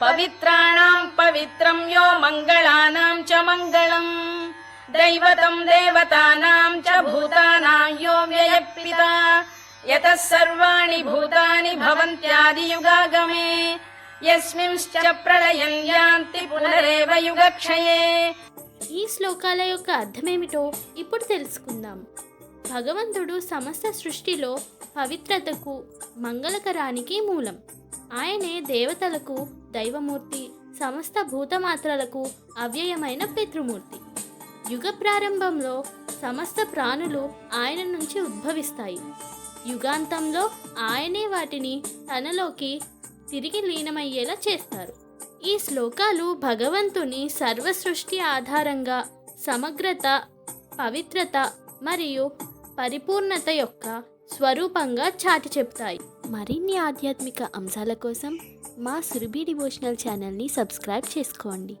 పవిత్రాణం పవిత్రం యో మంగళానాం చ మంగళం. దైవతం దేవతానాం చ భూతానాం యో వ్యయపిత యతః సర్వాణి భూతాని భవంత్యాదియుగాగమే యస్మింశ్చ ప్రళయం యాంతి పునరేవ యుగక్షయే. ఈ శ్లోకాల యొక్క అర్థమేమిటో ఇప్పుడు తెలుసుకుందాం. భగవంతుడు సమస్త సృష్టిలో పవిత్రతకు మంగళకరానికి మూలం. ఆయనే దేవతలకు దైవమూర్తి సమస్త భూతమాత్రలకు అవ్యయమైన పితృమూర్తి. యుగ ప్రారంభంలో సమస్త ప్రాణులు ఆయన నుంచి ఉద్భవిస్తాయి. యుగాంతంలో ఆయనే వాటిని తనలోకి తిరిగి లీనమయ్యేలా చేస్తారు. ఈ శ్లోకాలు భగవంతుని సర్వసృష్టి ఆధారంగా సమగ్రత పవిత్రత మరియు పరిపూర్ణత యొక్క స్వరూపంగా చాటి చెప్తాయి. మరిన్ని ఆధ్యాత్మిక అంశాల కోసం మా సురభి డివోషనల్ ఛానల్ని సబ్స్క్రైబ్ చేసుకోండి.